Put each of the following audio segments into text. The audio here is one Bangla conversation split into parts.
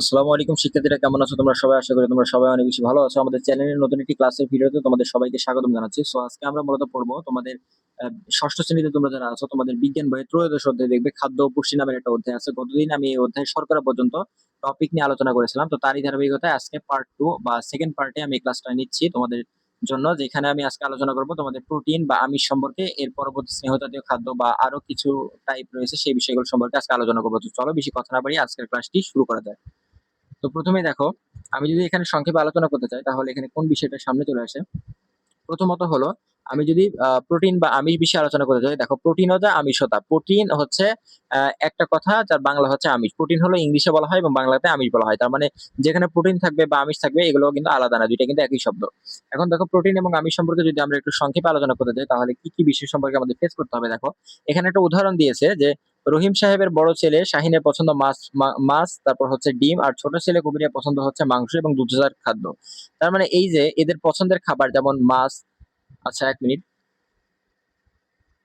আসসালামু আলাইকুম, শিক্ষার্থীরা কেমন আছো? তোমরা সবাই আশা করি তোমরা সবাই অনেক বেশি ভালো আছো। আমাদের চ্যানেলের নতুন একটি ক্লাসের ভিডিওতে তোমাদের সবাইকে স্বাগতম জানাচ্ছি। সো আজকে আমরা মূলত পড়ব তোমাদের ষষ্ঠ শ্রেণীতে তোমরা যারা আছো, তোমাদের বিজ্ঞান বইয়ের ত্রয়োদশ অধ্যায় দেখবে। খাদ্য ও পুষ্টি নামের একটা অধ্যায় আছে। গতদিন আমি এই অধ্যায় শর্করা পর্যন্ত টপিক নিয়ে আলোচনা করেছিলাম। তো তারই ধারাবাহিকতায় আজকে পার্ট টু বা সেকেন্ড পার্টে আমি ক্লাসটা নিচ্ছি তোমাদের জন্য, যেখানে আমি আজকে আলোচনা করব তোমাদের প্রোটিন বা আমিষ সম্পর্কে, এর পরবর্তী স্নেহ জাতীয় খাদ্য বা আরও কিছু টাইপ রয়েছে, সেই বিষয়গুলো সম্পর্কে আজকে আলোচনা করব। চলো বেশি কথা না বাড়িয়ে আজকের ক্লাসটি শুরু করা যায় তো প্রথমে দেখো, আমি যদি এখানে সংক্ষেপে আলোচনা করতে চাই, তাহলে এখানে কোন বিষয়টা সামনে চলে আসে? প্রথমত হলো, আমি যদি প্রোটিন বা আমিষ বিষয়ে আলোচনা করতে চাই, দেখো প্রোটিন যা আমিষতা। প্রোটিন হচ্ছে একটা কথা যার বাংলা হচ্ছে আমিষ। প্রোটিন হলো ইংলিশে বলা হয় এবং বাংলাতে আমিষ বলা হয়। তার মানে যেখানে প্রোটিন থাকবে বা আমিষ থাকবে এগুলো কিন্তু আলাদা না, দুইটা কিন্তু একই শব্দ। এখন দেখো প্রোটিন এবং আমিষ সম্পর্কে যদি আমরা একটু সংক্ষেপে আলোচনা করতে চাই, তাহলে কি কি বিষয় সম্পর্কে আমাদের ফেস করতে হবে? দেখো, এখানে একটা উদাহরণ দিয়েছে যে রহিম সাহেবের বড় ছেলে শাহিনের পছন্দ মাছ মাছ, তারপর হচ্ছে ডিম, আর ছোট ছেলে কবিরের পছন্দ হচ্ছে মাংস এবং দুধজাত খাদ্য। তার মানে এই যে এদের পছন্দের খাবার যেমন মাছ আচ্ছা এক মিনিট।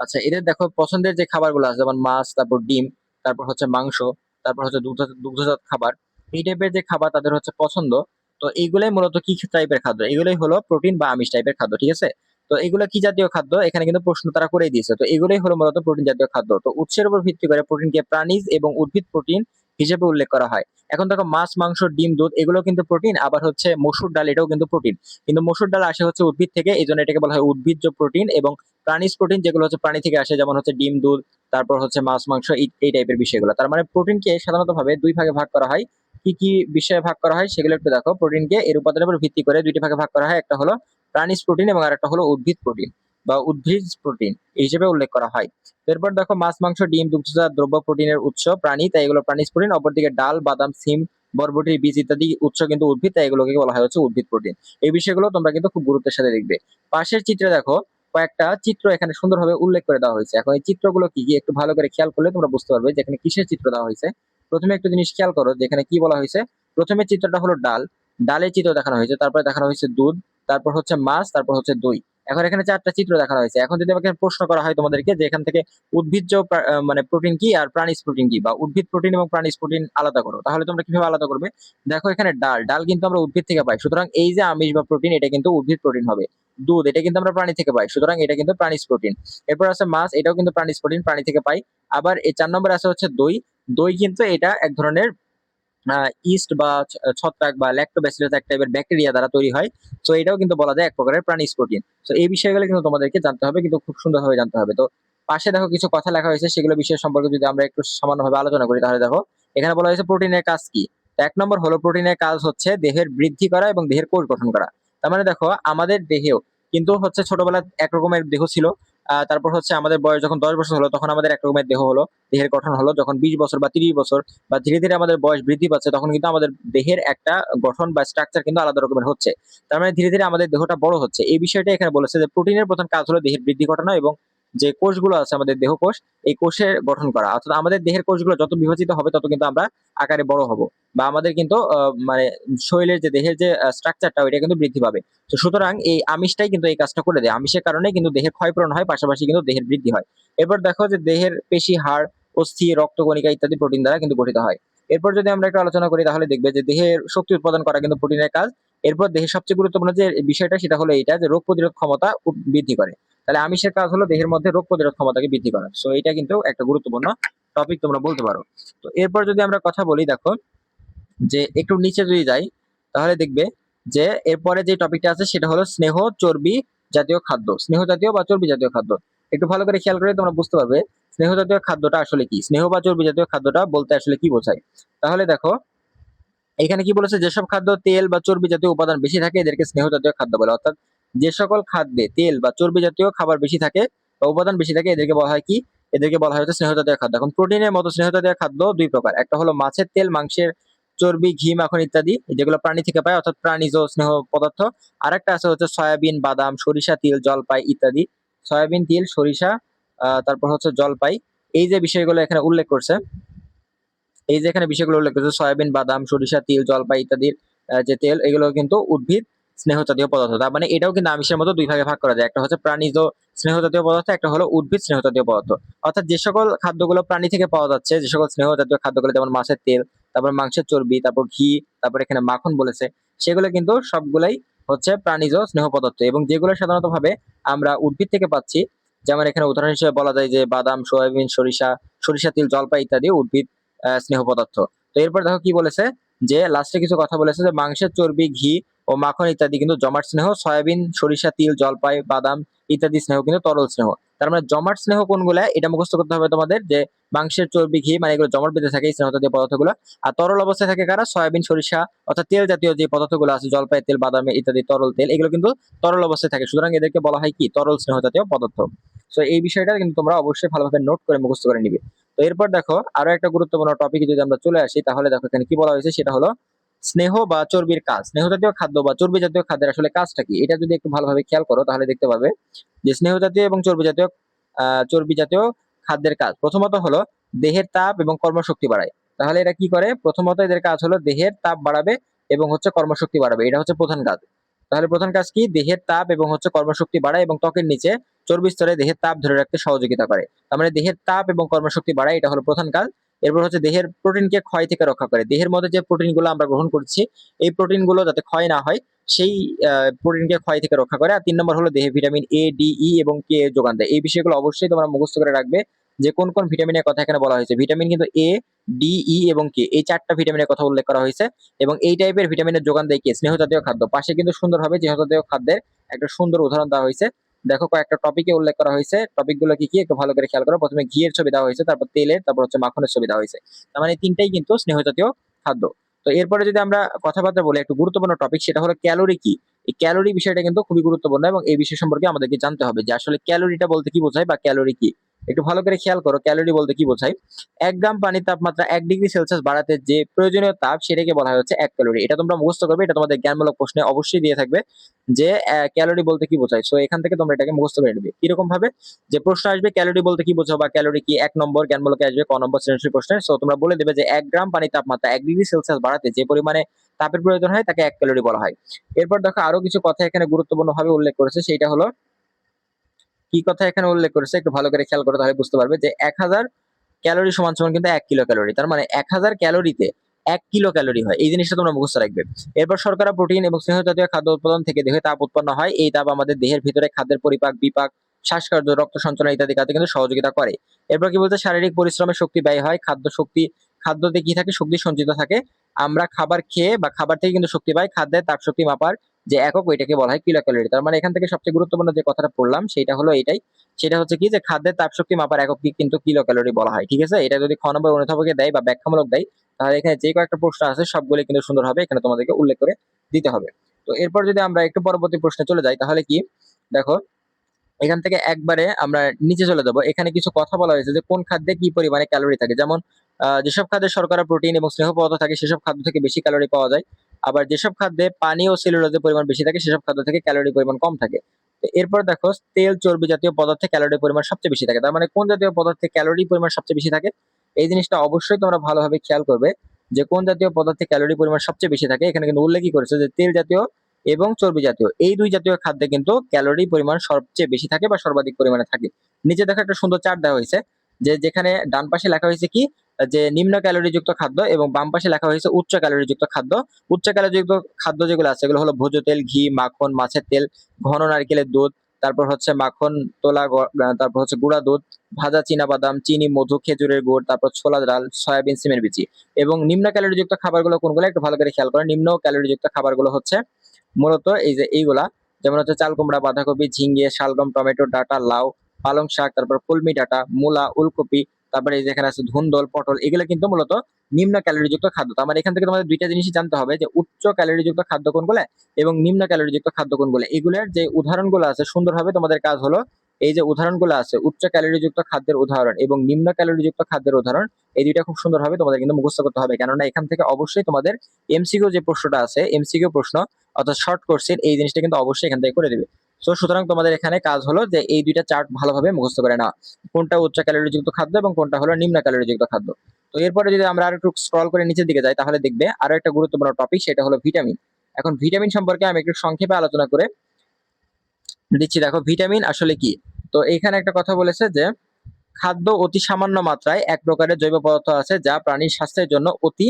আচ্ছা এদের দেখো পছন্দের যে খাবারগুলো আছে, যেমন মাছ, তারপর ডিম, তারপর হচ্ছে মাংস, তারপর হচ্ছে দুগ্ধ দুগ্ধজাত খাবার, এই টাইপের যে খাবার তাদের হচ্ছে পছন্দ। তো এইগুলাই মূলত কি টাইপের খাদ্য? এগুলোই হলো প্রোটিন বা আমিষ টাইপের খাদ্য, ঠিক আছে? তো এগুলো কি জাতীয় খাদ্য? এখানে কিন্তু প্রশ্ন তারা করে দিয়েছে। তো এগুলোই হলো মূলত প্রোটিন জাতীয় খাদ্য। তো উৎসের উপর ভিত্তি করে প্রোটিনকে প্রাণীজ এবং উদ্ভিদ প্রোটিন হিসেবে উল্লেখ করা হয়। এখন দেখো, মাছ, মাংস, ডিম, দুধ, এগুলো কিন্তু প্রোটিন আবার হচ্ছে মসুর ডাল, এটাও কিন্তু প্রোটিন কিন্তু মসুর ডাল আসে হচ্ছে উদ্ভিদ থেকে, এই জন্য এটাকে বলা হয় উদ্ভিজ্জ প্রোটিন এবং প্রাণীজ প্রোটিন যেগুলো হচ্ছে প্রাণী থেকে আসে, যেমন হচ্ছে ডিম, দুধ, তারপর হচ্ছে মাছ, মাংস, এই- এই টাইপের বিষয়গুলো। তার মানে প্রোটিনকে সাধারণত ভাবে দুই ভাগে ভাগ করা হয়। কি কি বিষয়ে ভাগ করা হয়? সেগুলো একটু দেখো। প্রোটিনকে এর উপাদানের উপর ভিত্তি করে দুইটি ভাগে ভাগ করা হয়। একটা হলো প্রাণীজ প্রোটিন এবং আরেকটা হলো উদ্ভিদ প্রোটিন বা উদ্ভিদ প্রোটিন এই হিসেবে উল্লেখ করা হয়। এরপর দেখো মাছ, মাংস, ডিম দুগ্ধজাত দ্রব্য প্রোটিনের উৎস, প্রাণী, তাই এগুলো প্রাণীজ প্রোটিন অপরদিকে ডাল, বাদাম, সিম বরবটির বীজ ইত্যাদি উৎস কিন্তু উদ্ভিদ, তাই এগুলোকে বলা হয় হচ্ছে উদ্ভিদ প্রোটিন এই বিষয়গুলো তোমরা কিন্তু খুব গুরুত্বের সাথে দেখবে। পাশের চিত্রে দেখো কয়েকটা চিত্র এখানে সুন্দরভাবে উল্লেখ করে দেওয়া হয়েছে। এখন এই চিত্রগুলো কি কি একটু ভালো করে খেয়াল করলে তোমরা বুঝতে পারবে যে এখানে কিসের চিত্র দেওয়া হয়েছে। প্রথমে একটু জিনিস খেয়াল করো যে এখানে কি বলা হয়েছে। প্রথমে চিত্রটা হলো ডাল। ডালের চিত্র দেখানো হয়েছে, তারপরে দেখানো হয়েছে দুধ। তারপর হচ্ছে মাছ, তারপর হচ্ছে দই। এখন এখানে চারটা চিত্র দেখানো হয়েছে। এখন যদি আমাকে প্রশ্ন করা হয় তোমাদেরকে যে এখান থেকে উদ্ভিজ্জ মানে প্রোটিন কি আর প্রাণীজ প্রোটিন কি, বা উদ্ভিদ প্রোটিন এবং প্রাণীজ প্রোটিন আলাদা করো, তাহলে তোমরা কীভাবে আলাদা করবে? দেখো এখানে ডাল ডাল কিন্তু আমরা উদ্ভিদ থেকে পাই। সুতরাং এই যে আমিষ বা প্রোটিন, এটা কিন্তু উদ্ভিদ প্রোটিন হবে। দুধ, এটা কিন্তু আমরা প্রাণী থেকে পাই। সুতরাং এটা কিন্তু প্রাণীজ প্রোটিন। এরপর আছে মাছ, এটাও কিন্তু প্রাণীজ প্রোটিন, প্রাণী থেকে পাই। আবার এই চার নম্বরে আছে হচ্ছে দই। দই কিন্তু এটা এক ধরনের ইস্ট বা ছত্রাক বা ল্যাক্টোব্যাসিলাস এক টাইপের ব্যাকটেরিয়া দ্বারা তৈরি হয়। তো এটাও কিন্তু বলা যায় এক প্রকারের প্রাণীজ প্রোটিন তো এই বিষয়গুলো কিন্তু তোমাদেরকে জানতে হবে, কিন্তু খুব সুন্দরভাবে জানতে হবে। তো পাশে দেখো কিছু কথা লেখা হয়েছে, সেগুলো বিষয় সম্পর্কে যদি আমরা একটু সামান্যভাবে আলোচনা করি, তাহলে দেখো, এখানে বলা হয়েছে প্রোটিনের কাজ কি? এক নম্বর হলো প্রোটিনের কাজ হচ্ছে দেহের বৃদ্ধি করা এবং দেহের কোষ গঠন করা। তার মানে দেখো, আমাদের দেহেও কিন্তু হচ্ছে ছোটবেলায় এক রকমের দেহ ছিল তারপর হচ্ছে আমাদের বয়স যখন দশ বছর হলো, তখন আমাদের একরকমের দেহ হলো, দেহের গঠন হলো। যখন বিশ বছর বা তিরিশ বছর বা ধীরে ধীরে আমাদের বয়স বৃদ্ধি পাচ্ছে, তখন কিন্তু আমাদের দেহের একটা গঠন বা স্ট্রাকচার কিন্তু আলাদা রকমের হচ্ছে। তার মানে ধীরে ধীরে আমাদের দেহটা বড় হচ্ছে। এই বিষয়টা এখানে বলেছে যে প্রোটিনের প্রধান কাজ হলো দেহের বৃদ্ধি ঘটানো এবং যে কোষগুলো আছে আমাদের দেহ কোষ, এই কোষের গঠন করা। অর্থাৎ আমাদের দেহের কোষগুলো যত বিভাজিত হবে, তত কিন্তু আমরা আকারে বড় হব। বা আমাদের কিন্তু মানে শরীরের যে দেহের যে স্ট্রাকচারটা ওইটা কিন্তু বৃদ্ধি পাবে। তো সুতরাং এই আমিষটাই কিন্তু এই কাজটা করে দেয়। আমিষের কারণে কিন্তু দেহের ক্ষয়পূরণ হয়, পাশাপাশি কিন্তু দেহের বৃদ্ধি হয়। এরপর দেখো যে দেহের পেশি, হাড়, অস্থি রক্তকণিকা ইত্যাদি প্রোটিন দ্বারা কিন্তু গঠিত হয়। এরপর যদি আমরা একটু আলোচনা করি, তাহলে দেখবে যে দেহের শক্তি উৎপাদন করা কিন্তু প্রোটিনের কাজ। এরপর দেহের সবচেয়ে গুরুত্বপূর্ণ যে বিষয়টা সেটা হলো এইটা যে রোগ প্রতিরোধ ক্ষমতা বৃদ্ধি করে। তাহলে আমিষের কাজ হলো দেহের মধ্যে রোগ প্রতিরোধ ক্ষমতাকে বৃদ্ধি করা সো এটা কিন্তু একটা গুরুত্বপূর্ণ টপিক তোমরা বলতে পারো। তো এরপর যদি আমরা কথা বলি, দেখো, যে একটু নিচে যদি যাই, তাহলে দেখবে যে এরপরে যে টপিকটা আছে সেটা হলো স্নেহ চর্বি জাতীয় খাদ্য। স্নেহ জাতীয় বা চর্বি জাতীয় খাদ্য। একটু ভালো করে খেয়াল করে তোমরা বুঝতে পারবে স্নেহ জাতীয় খাদ্যটা আসলে কি? স্নেহ বা চর্বি জাতীয় খাদ্যটা বলতে আসলে কি বোঝায়? তাহলে দেখো এখানে কি বলেছে, যেসব খাদ্য তেল বা চর্বি জাতীয় উপাদান বেশি থাকে, এদেরকে স্নেহ জাতীয় খাদ্য বলে। অর্থাৎ যে সকল খাদ্যে তেল বা চর্বি জাতীয় খাবার বেশি থাকে বা উপাদান বেশি থাকে, এদেরকে বলা হয় কি? এদেরকে বলা হয় স্নেহ জাতীয় খাদ্য। এখন প্রোটিনের মতো স্নেহ জাতীয় খাদ্য দুই প্রকার। একটা হলো মাছের তেল, মাংসের চর্বি, ঘি, মাখন ইত্যাদি, যেগুলো প্রাণী থেকে পায়, অর্থাৎ প্রাণীজ স্নেহ পদার্থ। আরেকটা আছে হচ্ছে সয়াবিন, বাদাম, সরিষা তিল, জলপাই ইত্যাদি। সয়াবিন, তিল, সরিষা তারপর হচ্ছে জলপাই। এই যে বিষয়গুলো এখানে উল্লেখ করছে এই যে এখানে বিষয়গুলো উল্লেখ করেছে, সয়াবিন, বাদাম, সরিষা, তিল, জলপাই ইত্যাদির যে তেল, এগুলো কিন্তু উদ্ভিদ স্নেহ জাতীয় পদার্থ। তার মানে এটাও কিন্তু আমিষের মতো দুই ভাগে ভাগ করা যায়। একটা হচ্ছে প্রাণীজ স্নেহ জাতীয় পদার্থ, একটা হলো উদ্ভিদ স্নেহ জাতীয় পদার্থ। অর্থাৎ যে সকল খাদ্যগুলো প্রাণী থেকে পাওয়া যাচ্ছে, যে সকল স্নেহ জাতীয় খাদ্যগুলো, যেমন মাছের তেল, তারপর মাংসের চর্বি, তারপর ঘি, তারপর এখানে মাখন বলেছে, সেগুলো কিন্তু সবগুলাই হচ্ছে প্রাণীজ স্নেহ পদার্থ। এবং যেগুলো সাধারণত ভাবে আমরা উদ্ভিদ থেকে পাচ্ছি, যেমন এখানে উদাহরণ হিসেবে বলা যায় যে বাদাম, সয়াবিন, সরিষা সরিষা, তিল, জলপাই ইত্যাদি উদ্ভিদ স্নেহ পদার্থ। তো এরপর দেখো কি বলেছে? যে লাস্টে কিছু কথা বলেছে যে মাংসের চর্বি, ঘি ও মাখন ইত্যাদি কিন্তু জমাট স্নেহ, সয়াবিন, সরিষা, তিল, জলপাই, বাদাম ইত্যাদি স্নেহ কিন্তু তরল স্নেহ। তার মানে জমাট স্নেহ কোনগুলা? এটা মুখস্থ করতে হবে তোমাদের যে মাংসের চর্বি, ঘি মানে এগুলো জমাট বেঁধে থাকে স্নেহ জাতীয় পদার্থগুলো। আর তরল অবস্থায় থাকে কারা? সয়াবিন, সরিষা অর্থাৎ তেল জাতীয় যে পদার্থগুলো আছে, জলপাই তেল, বাদাম ইত্যাদি তরল তেল, এগুলো কিন্তু তরল অবস্থায় থাকে। সুতরাং এদেরকে বলা হয় কি? তরল স্নেহ জাতীয় পদার্থ। তো এই বিষয়টা কিন্তু তোমরা অবশ্যই ভালোভাবে নোট করে মুখস্থ করে নিবে। তো এরপর দেখো আরও একটা গুরুত্বপূর্ণ টপিক যদি আমরা চলে আসি, তাহলে দেখো এখানে কি বলা হয়েছে? সেটা হলো স্নেহ বা চর্বির কাজ। স্নেহ জাতীয় খাদ্য বা চর্বি জাতীয় খাদ্যের আসলে কাজটা কি? এটা যদি একটু ভালোভাবে খেয়াল করো, তাহলে দেখতে পাবে যে স্নেহ জাতীয় এবং চর্বি জাতীয় চর্বি জাতীয় খাদ্যের কাজ। প্রথমত হলো দেহের তাপ এবং কর্মশক্তি বাড়ায়। তাহলে এটা কি করে? প্রথমত এদের কাজ হলো দেহের তাপ বাড়াবে এবং হচ্ছে কর্মশক্তি বাড়াবে। এটা হচ্ছে প্রধান কাজ। তাহলে প্রধান কাজ কি? দেহের তাপ এবং হচ্ছে কর্মশক্তি বাড়ায় এবং ত্বকের নিচে চর্বি স্তরে দেহের তাপ ধরে রাখতে সহযোগিতা করে। তার মানে দেহের তাপ এবং কর্মশক্তি বাড়ায়, এটা হলো প্রধান কাজ। এরপর হচ্ছে দেহের প্রোটিনকে ক্ষয় থেকে রক্ষা করে। দেহের মধ্যে যে প্রোটিনগুলো আমরা গ্রহণ করছি, এই প্রোটিনগুলো যাতে ক্ষয় না হয়, সেই প্রোটিনকে ক্ষয় থেকে রক্ষা করে। আর তিন নম্বর হলো দেহে ভিটামিন এ ডি ই এবং কে যোগান দেয়। এই বিষয়গুলো অবশ্যই তোমরা মুখস্থ করে রাখবে যে কোন কোন ভিটামিনের কথা এখানে বলা হয়েছে। ভিটামিন কিন্তু এ ডি ই এবং কে এই চারটা ভিটামিনের কথা উল্লেখ করা হয়েছে এবং এই টাইপের ভিটামিনের যোগান দেয় কে স্নেহ জাতীয় খাদ্য। পাশে কিন্তু সুন্দরভাবে স্নেহ জাতীয় খাদ্যের একটা সুন্দর উদাহরণ দেওয়া হয়েছে। দেখো কয়েকটা টপিকে উল্লেখ করা হয়েছে। টপিকগুলো কি কি? একটু ভালো করে খেয়াল করো। প্রথমে ঘিয়ের ছবি দেওয়া হয়েছে, তারপর তেলের তারপর হচ্ছে মাখনের ছবি দেওয়া হয়েছে। তার মানে তিনটাই কিন্তু স্নেহ জাতীয় খাদ্য। তো এরপরে যদি আমরা কথাবার্তা বলি, একটু গুরুত্বপূর্ণ টপিক সেটা হলো ক্যালোরি কি? এই ক্যালোরি বিষয়টা কিন্তু খুবই গুরুত্বপূর্ণ এবং এই বিষয় সম্পর্কে আমাদেরকে জানতে হবে যে আসলে ক্যালোরিটা বলতে কি বোঝায় বা ক্যালোরি কি? একটু ভালো করে খেয়াল করো ক্যালোরি বলতে কি বোঝায়? এক গ্রাম পানির তাপমাত্রা এক ডিগ্রি সেলসিয়াস বাড়াতে যে প্রয়োজনীয় তাপ সেটাকে বলা হচ্ছে এক ক্যালোরি এটা তোমরা মুখস্থ করবে, এটা তোমাদের জ্ঞানমূলক প্রশ্নে অবশ্যই দিয়ে থাকবে যে ক্যালোরি বলতে কি বোঝায়? সো এখান থেকে তোমরা এটাকে মুখস্থ করে নেবে। কীরকম ভাবে যে প্রশ্ন আসবে ক্যালোরি বলতে কি বোঝো বা ক্যালোরি কি এক নম্বর, জ্ঞানমূলকে আসবে ক নম্বর সৃজনশীল প্রশ্নে। সো তোমরা বলে দেবে যে এক গ্রাম পানির তাপমাত্রা এক ডিগ্রি সেলসিয়াস বাড়াতে যে পরিমাণে তাপের প্রয়োজন হয়, তাকে এক ক্যালোরি বলা হয়। এরপর দেখো আরও কিছু কথা এখানে গুরুত্বপূর্ণ ভাবে উল্লেখ করেছে সেটা হলো কি কথা এখানে উল্লেখ করেছে? একটু ভালো করে খেয়াল করো, তাহলে বুঝতে পারবে যে এক হাজার ক্যালোরি সমান সমান কিন্তু এক কিলো ক্যালোরি। তার মানে এক হাজার ক্যালোরিতে এক কিলো ক্যালোরি হয়। এই জিনিসটা তোমরা মুখস্থ রাখবে। এরপর শর্করা, প্রোটিন এবং স্নেহ জাতীয় খাদ্য উৎপাদন থেকে দেহে তাপ উৎপন্ন হয়। এই তাপ আমাদের দেহের ভিতরে খাদ্যের পরিপাক, বিপাক, শ্বাসকার্য, রক্ত সঞ্চালন ইত্যাদি কাজে কিন্তু সহযোগিতা করে। এরপর কি বলতে শারীরিক পরিশ্রমে শক্তি ব্যয় হয়। খাদ্য শক্তি, খাদ্যতে কি থাকে? শক্তি সঞ্চিত থাকে। আমরা খাবার খেয়ে বা খাবার থেকে কিন্তু শক্তি পাই। খাদ্যের তাপ শক্তি মাপার যে একক ওইটাকে বলা হয় কিলো ক্যালোরি তার মানে এখান থেকে সবচেয়ে গুরুত্বপূর্ণ যে কথাটা পড়লাম, সেটা হলো এটাই। সেটা হচ্ছে কি যে খাদ্যের তাপ শক্তি মাপার একক কিন্তু কিলো ক্যালোরি বলা হয়, ঠিক আছে? এটা যদি খ অনুধাবকে দেয় বা ব্যাখ্যামূলক দেয়, তাহলে এখানে যে কয়েকটা প্রশ্ন আছে সবগুলো কিন্তু সুন্দর হবে, এখানে তোমাদেরকে উল্লেখ করে দিতে হবে। তো এরপর যদি আমরা একটু পরবর্তী প্রশ্নে চলে যাই, তাহলে কি? দেখো, এখান থেকে একবারে আমরা নিচে চলে যাব। এখানে কিছু কথা বলা হয়েছে যে কোন খাদ্যে কি পরিমাণে ক্যালোরি থাকে? যেমন যেসব খাদ্যে শর্করা, প্রোটিন এবং স্নেহ পদার্থ থাকে, সেসব খাদ্য থেকে বেশি ক্যালোরি পাওয়া যায়। আবার যেসব খাদ্যে পানি ও সেলুলোজের পরিমাণ বেশি থাকে, সেসব খাদ্য থেকে ক্যালোরি পরিমাণ কম থাকে। এরপর দেখো, তেল, চর্বি জাতীয় পদার্থে ক্যালোরি পরিমাণ সবচেয়ে বেশি থাকে। তার মানে কোন জাতীয় পদার্থে ক্যালোরি পরিমাণ সবচেয়ে বেশি থাকে? এই জিনিসটা অবশ্যই তোমরা ভালোভাবে খেয়াল করবে যে কোন জাতীয় পদার্থে ক্যালোরি পরিমাণ সবচেয়ে বেশি থাকে। এখানে কিন্তু উল্লেখই করেছে যে তেল জাতীয় এবং চর্বি জাতীয়, এই দুই জাতীয় খাদ্যে কিন্তু ক্যালোরি পরিমাণ সবচেয়ে বেশি থাকে বা সর্বাধিক পরিমাণে থাকে। নিচে দেখো একটা সুন্দর চার্ট দেওয়া হয়েছে। যে যেখানে ডান পাশে লেখা হয়েছে কি? যে নিম্ন ক্যালোরি যুক্ত খাদ্য এবং বাম পাশে লেখা হয়েছে উচ্চ ক্যালোরি যুক্ত খাদ্য। উচ্চ ক্যালোরি যুক্ত খাদ্য যেগুলো আছে, এগুলো হলো ভোজ্য তেল, ঘি, মাখন, মাছের তেল, ঘন নারকেলের দুধ, তারপর হচ্ছে মাখন, তোলা তারপর হচ্ছে গুঁড়া দুধ, ভাজা চীনা বাদাম চিনি, মধু, খেজুরের গুড়, তারপর ছোলা ডাল, সয়াবিন, সিমের বিচি। এবং নিম্ন ক্যালোরি যুক্ত খাবারগুলো কোনগুলো? একটু ভালো করে খেয়াল করেন। নিম্ন ক্যালোরি যুক্ত খাবারগুলো হচ্ছে মূলত এই যে এইগুলা, যেমন হচ্ছে চাল কুমড়া বাঁধাকপি, ঝিঙ্গে, শালগম, টমেটো, ডাটা, লাউ পালং শাক, তারপর কলমি ডাটা, মূলা, উলকপি, তারপরে এই যেখানে আছে ধুন্দল, পটল, এগুলো কিন্তু মূলত নিম্ন ক্যালোরি যুক্ত খাদ্য। তো আমার এখান থেকে তোমাদের দুইটা জিনিসই জানতে হবে যে উচ্চ ক্যালোরি যুক্ত খাদ্য কোনগুলো এবং নিম্ন ক্যালোরি যুক্ত খাদ্য কোনগুলো। এগুলোর যে উদাহরণগুলো আছে, সুন্দরভাবে তোমাদের কাজ হলো এই যে উদাহরণগুলো আছে, উচ্চ ক্যালোরি যুক্ত খাদ্যের উদাহরণ এবং নিম্ন ক্যালোরি যুক্ত খাদ্যের উদাহরণ, এই দুইটা খুব সুন্দরভাবে তোমাদের কিন্তু মুখস্থ করতে হবে। কেননা এখান থেকে অবশ্যই তোমাদের এমসিকিউ যে প্রশ্নটা আছে এমসিকিউ প্রশ্ন অর্থাৎ শর্ট কোর্সের এই জিনিসটা কিন্তু অবশ্যই এখান থেকে করে দেবে। সো সুতরাং তোমাদের এখানে কাজ হলো যে এই দুইটা চার্ট ভালোভাবে মুখস্থ করে নেওয়া কোনটা উচ্চ ক্যালোরি যুক্ত খাদ্য এবং কোনটা হলো নিম্ন ক্যালোরি যুক্ত খাদ্য। তো এরপরে যদি আমরা আর একটু স্ক্রল করে নিচের দিকে যাই, তাহলে দেখবে আরও একটা গুরুত্বপূর্ণ টপিক সেটা হলো ভিটামিন এখন ভিটামিন সম্পর্কে আমি একটু সংক্ষেপে আলোচনা করে দিচ্ছি। দেখো ভিটামিন আসলে কি? তো এখানে একটা কথা বলেছে যে খাদ্য অতি সামান্য মাত্রায় এক প্রকারের জৈব পদার্থ আছে যা প্রাণীর স্বাস্থ্যের জন্য অতি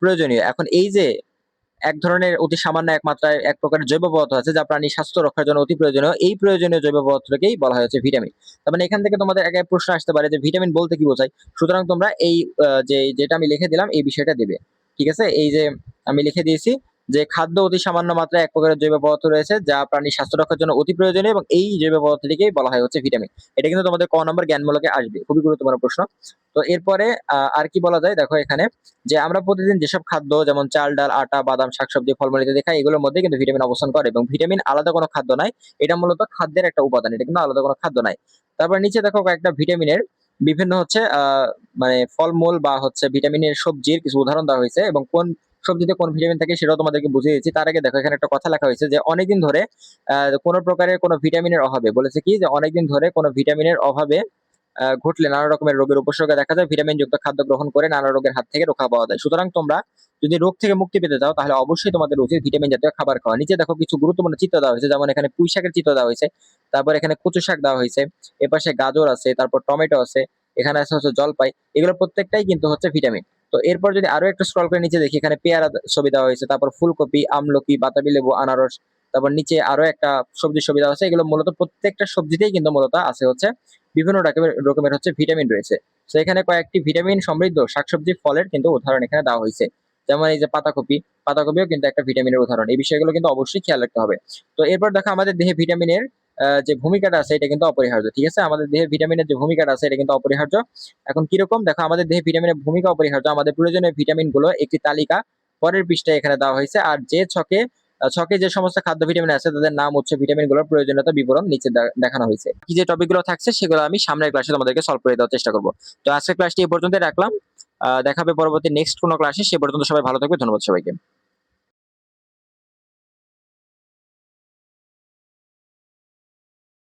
প্রয়োজনীয়। এখন এই যে এক ধরনের অতি সামান্য এক মাত্রায় এক প্রকারের জৈব পদার্থ আছে যা প্রাণী স্বাস্থ্য রক্ষার জন্য অতি প্রয়োজনীয়। এই প্রয়োজনীয় জৈব পদার্থকেই বলা হয়েছে ভিটামিন। তার মানে এখান থেকে তোমাদের এক প্রশ্ন আসতে পারে যে ভিটামিন বলতে কি বোঝায়? সুতরাং তোমরা এই যে, যেটা আমি লিখে দিলাম, এই বিষয়টা দেবে। ঠিক আছে? এই যে আমি লিখে দিয়েছি যে খাদ্য অতি সামান্য মাত্রায় এক প্রকারের জৈব পদার্থ রয়েছে, যা প্রাণীর স্বাস্থ্য রক্ষার জন্য অতি প্রয়োজনীয় এবং এই জৈব পদার্থটিকেই বলা হয় হচ্ছে ভিটামিন। এটা কিন্তু তোমাদের ক নম্বর জ্ঞানমূলকে আসবে, খুবই গুরুত্বপূর্ণ প্রশ্ন। তো এরপরে আর কি বলা যায়? দেখো এখানে যে আমরা প্রতিদিন যেসব খাদ্য, যেমন চাল, ডাল, আটা, বাদাম, শাকসবজি, ফলমূল ইত্যাদি খাই, এগুলোর মধ্যে কিন্তু ভিটামিন অবস্থান করে এবং ভিটামিন আলাদা কোনো খাদ্য নাই, এটা মূলত খাদ্যের একটা উপাদান, এটা কিন্তু আলাদা কোনো খাদ্য নাই। তারপর নিচে দেখো কয়েকটা ভিটামিনের বিভিন্ন হচ্ছে মানে ফলমূল বা হচ্ছে ভিটামিনের সবজির কিছু উদাহরণ দেওয়া হয়েছে এবং কোন সবজিতে কোন ভিটামিন থাকে সেটাও তোমাদেরকে বুঝিয়ে দিচ্ছি। তার আগে দেখো, এখানে একটা কথা লেখা হয়েছে যে অনেকদিন ধরে কোনো প্রকারের কোনো ভিটামিনের অভাবে, বলেছে কি যে অনেকদিন ধরে কোনো ভিটামিনের অভাবে ঘটলে নানা রকমের রোগের উপসর্গ দেখা যায় ভিটামিন যুক্ত খাদ্য গ্রহণ করে নানা রোগের হাত থেকে রক্ষা পাওয়া যায়। সুতরাং তোমরা যদি রোগ থেকে মুক্তি পেতে চাও, তাহলে অবশ্যই তোমাদের উচিত ভিটামিন জাতীয় খাবার খাওয়া। নিচে দেখো কিছু গুরুত্বপূর্ণ চিত্র দেওয়া হয়েছে, যেমন এখানে পুঁই শাকের চিত্র দেওয়া হয়েছে, তারপর এখানে কচু শাক দেওয়া হয়েছে, এপাশে গাজর আছে, তারপর টমেটো আছে, এখানে আছে হচ্ছে জলপাই, এগুলো প্রত্যেকটাই কিন্তু হচ্ছে ভিটামিন তো এরপর যদি আরও একটু স্ক্রল করে নিচে দেখি, এখানে পেয়ারা ছবি দেওয়া হয়েছে, তারপর ফুলকপি, আমলকি, বাতাবি, লেবু, আনারস, তারপর নিচে আরও একটা সবজির ছবি দেওয়া আছে, এগুলো মূলত প্রত্যেকটা সবজিতেই কিন্তু মূলত আছে হচ্ছে, বিভিন্ন রকমের রকমের হচ্ছে ভিটামিন রয়েছে। তো এখানে কয়েকটি ভিটামিন সমৃদ্ধ শাকসবজি, ফলের কিন্তু উদাহরণ এখানে দেওয়া হয়েছে। যেমন এই যে পাতাকপি, পাতাকপিও কিন্তু একটা ভিটামিনের উদাহরণ, এই বিষয়গুলো কিন্তু অবশ্যই খেয়াল রাখতে হবে। তো এরপর দেখো আমাদের দেহে ভিটামিনের যে ভূমিকাটা আছে, এটা কিন্তু অপরিহার্য, ঠিক আছে? আমাদের দেহে ভিটামিনের যে ভূমিকাটা আছে, এটা কিন্তু অপরিহার্য। এখন কীরকম? দেখো, আমাদের দেহে ভিটামিনের ভূমিকা অপরিহার্য। আমাদের প্রয়োজনীয় ভিটামিনগুলো একটি তালিকা পরের পৃষ্ঠায় এখানে দেওয়া হয়েছে। আর যে ছকে ছকে যে সমস্ত খাদ্য ভিটামিন আছে, তাদের নাম হচ্ছে ভিটামিনগুলোর প্রয়োজনীয়তা বিবরণ নিচে দেখানো হয়েছে। কি যে টপিকগুলো থাকছে, সেগুলো আমি সামনের ক্লাসে তোমাদেরকে সলভ করে দেওয়ার চেষ্টা করব। তো আজকের ক্লাসটি এই পর্যন্ত রাখলাম। দেখাবে পরবর্তী নেক্সট কোনো ক্লাসে সে পর্যন্ত সবাই ভালো থাকবে। ধন্যবাদ সবাইকে।